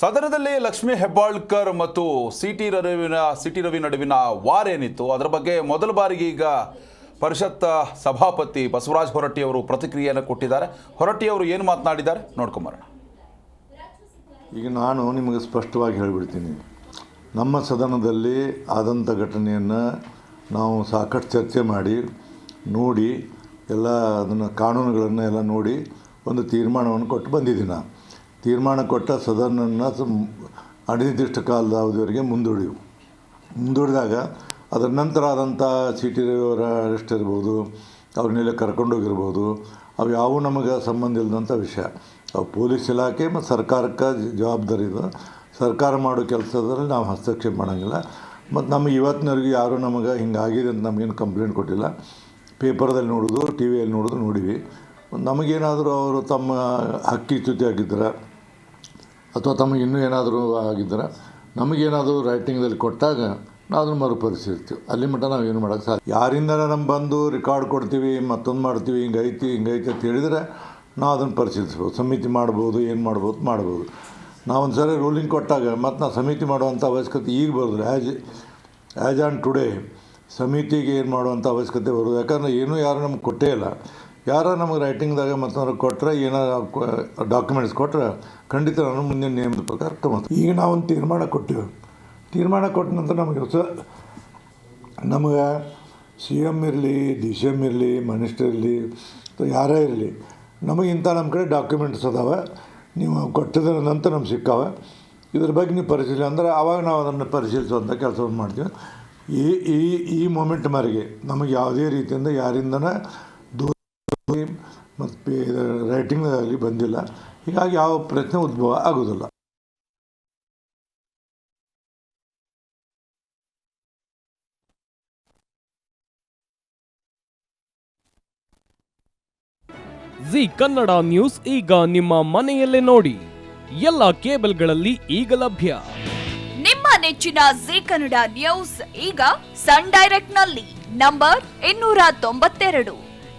ಸದನದಲ್ಲಿ ಲಕ್ಷ್ಮೀ ಹೆಬ್ಬಾಳ್ಕರ್ ಮತ್ತು C T ರವಿನ ಸಿ ಟಿ ರವಿ ನಡುವಿನ ವಾರ್ ಏನಿತ್ತು, ಅದರ ಬಗ್ಗೆ ಮೊದಲ ಬಾರಿಗೆ ಈಗ ಪರಿಷತ್ ಸಭಾಪತಿ ಬಸವರಾಜ್ ಹೊರಟ್ಟಿ ಅವರು ಪ್ರತಿಕ್ರಿಯೆಯನ್ನು ಕೊಟ್ಟಿದ್ದಾರೆ. ಹೊರಟ್ಟಿ ಅವರು ಏನು ಮಾತನಾಡಿದ್ದಾರೆ? ನೋಡ್ಕೊಂಬರೋಣ. ಈಗ ನಾನು ನಿಮಗೆ ಸ್ಪಷ್ಟವಾಗಿ ಹೇಳಿಬಿಡ್ತೀನಿ. ನಮ್ಮ ಸದನದಲ್ಲಿ ಆದಂಥ ಘಟನೆಯನ್ನು ನಾವು ಸಾಕಷ್ಟು ಚರ್ಚೆ ಮಾಡಿ, ನೋಡಿ, ಎಲ್ಲ ಅದನ್ನು ಕಾನೂನುಗಳನ್ನು ಎಲ್ಲ ನೋಡಿ ಒಂದು ತೀರ್ಮಾನವನ್ನು ಕೊಟ್ಟು ಬಂದಿದ್ದೀನಿ ನಾನು ತೀರ್ಮಾನ ಕೊಟ್ಟ ಸದನನ್ನು ಅನಿರ್ದಿಷ್ಟ ಕಾಲದ ಅವಧಿವರೆಗೆ ಮುಂದೂಡಿವು. ಮುಂದೂಡಿದಾಗ ಅದರ ನಂತರ ಆದಂಥ ಸಿ ಟಿ ರವಿಯವರ ಅರೆಸ್ಟ್ ಇರ್ಬೋದು ಅವ್ರನ್ನೆಲ್ಲ ಕರ್ಕೊಂಡೋಗಿರ್ಬೋದು ಅವು ಯಾವೂ ನಮಗೆ ಸಂಬಂಧ ಇಲ್ಲದಂಥ ವಿಷಯ. ಅವು ಪೊಲೀಸ್ ಇಲಾಖೆ ಮತ್ತು ಸರ್ಕಾರಕ್ಕೆ ಜವಾಬ್ದಾರಿ ಇದೆ. ಸರ್ಕಾರ ಮಾಡೋ ಕೆಲಸದಲ್ಲಿ ನಾವು ಹಸ್ತಕ್ಷೇಪ ಮಾಡೋಂಗಿಲ್ಲ. ಮತ್ತು ನಮಗೆ ಇವತ್ತಿನವರೆಗೂ ಯಾರೂ ನಮಗೆ ಹಿಂಗಾಗಿದೆ ಅಂತ ನಮಗೇನು ಕಂಪ್ಲೇಂಟ್ ಕೊಟ್ಟಿಲ್ಲ. ಪೇಪರ್ದಲ್ಲಿ ನೋಡೋದು, ಟಿ ವಿಯಲ್ಲಿ ನೋಡೋದು ನೋಡಿವಿ. ನಮಗೇನಾದರೂ ಅವರು ತಮ್ಮ ಹಕ್ಕಿ ಚ್ಯುತಿ ಆಗಿದ್ರೆ ಅಥವಾ ತಮಗೆ ಇನ್ನೂ ಏನಾದರೂ ಆಗಿದ್ರೆ ನಮಗೇನಾದರೂ ರೈಟಿಂಗ್ದಲ್ಲಿ ಕೊಟ್ಟಾಗ ನಾವು ಅದನ್ನು ಮರುಪರಿಶೀಲಿಸ್ತೀವಿ. ಅಲ್ಲಿ ಮಟ್ಟ ನಾವು ಏನು ಮಾಡೋಕ್ಕೆ ಸಾಧ್ಯ ಯಾರಿಂದ ನಮ್ಮ ಬಂದು ರೆಕಾರ್ಡ್ ಕೊಡ್ತೀವಿ, ಮತ್ತೊಂದು ಮಾಡ್ತೀವಿ ಹಿಂಗೈತಿ ಹಿಂಗೈತಿ ಅಂತ ಹೇಳಿದರೆ ನಾವು ಅದನ್ನು ಪರಿಶೀಲಿಸ್ಬೋದು. ಸಮಿತಿ ಮಾಡ್ಬೋದು, ಏನು ಮಾಡ್ಬೋದು ಮಾಡ್ಬೋದು. ನಾವು ಒಂದು ಸರಿ ರೂಲಿಂಗ್ ಕೊಟ್ಟಾಗ ಮತ್ತು ನಾವು ಸಮಿತಿ ಮಾಡುವಂಥ ಅವಶ್ಯಕತೆ ಈಗ ಬರೋದು ಆ್ಯಸ್ ಆ್ಯಸ್ ಆನ್ ಟುಡೇ ಸಮಿತಿಗೆ ಏನು ಮಾಡುವಂಥ ಅವಶ್ಯಕತೆ ಬರೋದು ಯಾಕಂದರೆ ಏನೂ ಯಾರು ನಮ್ಗೆ ಕೊಟ್ಟೇ ಇಲ್ಲ. ಯಾರೋ ನಮಗೆ ರೈಟಿಂಗ್ದಾಗ ಮತ್ತೊಂದ್ರೆ ಕೊಟ್ಟರೆ ಏನೋ ಡಾಕ್ಯುಮೆಂಟ್ಸ್ ಕೊಟ್ಟರೆ ಖಂಡಿತ ನಾನು ಮುಂದಿನ ನಿಯಮದ ಪ್ರಕಾರ ತೊಗೊಳ್ತೀನಿ ಈಗ ನಾವೊಂದು ತೀರ್ಮಾನ ಕೊಟ್ಟಿವಿ. ತೀರ್ಮಾನ ಕೊಟ್ಟ ನಂತರ ನಮಗೆ ಹೊಸ, ನಮಗೆ ಸಿ ಎಂ ಇರಲಿ ಡಿ ಸಿ ಎಂ ಇರಲಿ ಮಿನಿಸ್ಟರ್ ಇರಲಿ ಯಾರೇ ಇರಲಿ, ನಮಗೆ ಇಂಥ ನಮ್ಮ ಕಡೆ ಡಾಕ್ಯುಮೆಂಟ್ಸ್ ಅದಾವೆ. ನೀವು ಕೊಟ್ಟಿದ ನಂತರ ನಮ್ಗೆ ಸಿಕ್ಕಾವೆ. ಇದ್ರ ಬಗ್ಗೆ ನೀವು ಪರಿಶೀಲನೆ, ಅಂದ್ರೆ ಆವಾಗ ನಾವು ಅದನ್ನು ಪರಿಶೀಲಿಸುವಂಥ ಕೆಲಸವನ್ನು ಮಾಡ್ತೀವಿ. ಈ ಈ ಈ ಮೂಮೆಂಟ್ ಮಾರಿಗೆ ನಮಗೆ ಯಾವುದೇ ರೀತಿಯಿಂದ ಯಾರಿಂದನ ದೂರ ರೈಟಿಂಗ್ ರೈಟಿಂಗ್ನಲ್ಲಿ ಬಂದಿಲ್ಲ. ಹೀಗಾಗಿ ಯಾವ ಪ್ರಶ್ನೆ ಉದ್ಭವ ಆಗೋದಿಲ್ಲ. ಜಿ ಕನ್ನಡ ನ್ಯೂಸ್ ಈಗ ನಿಮ್ಮ ಮನೆಯಲ್ಲೇ ನೋಡಿ. ಎಲ್ಲ ಕೇಬಲ್ಗಳಲ್ಲಿ ಈಗ ಲಭ್ಯ. ನಿಮ್ಮ ನೆಚ್ಚಿನ ಜಿ ಕನ್ನಡ ನ್ಯೂಸ್ ಈಗ ಸನ್ ಡೈರೆಕ್ಟ್ನಲ್ಲಿ ನಂಬರ್ ಇನ್ನೂರ ತೊಂಬತ್ತೆರಡು.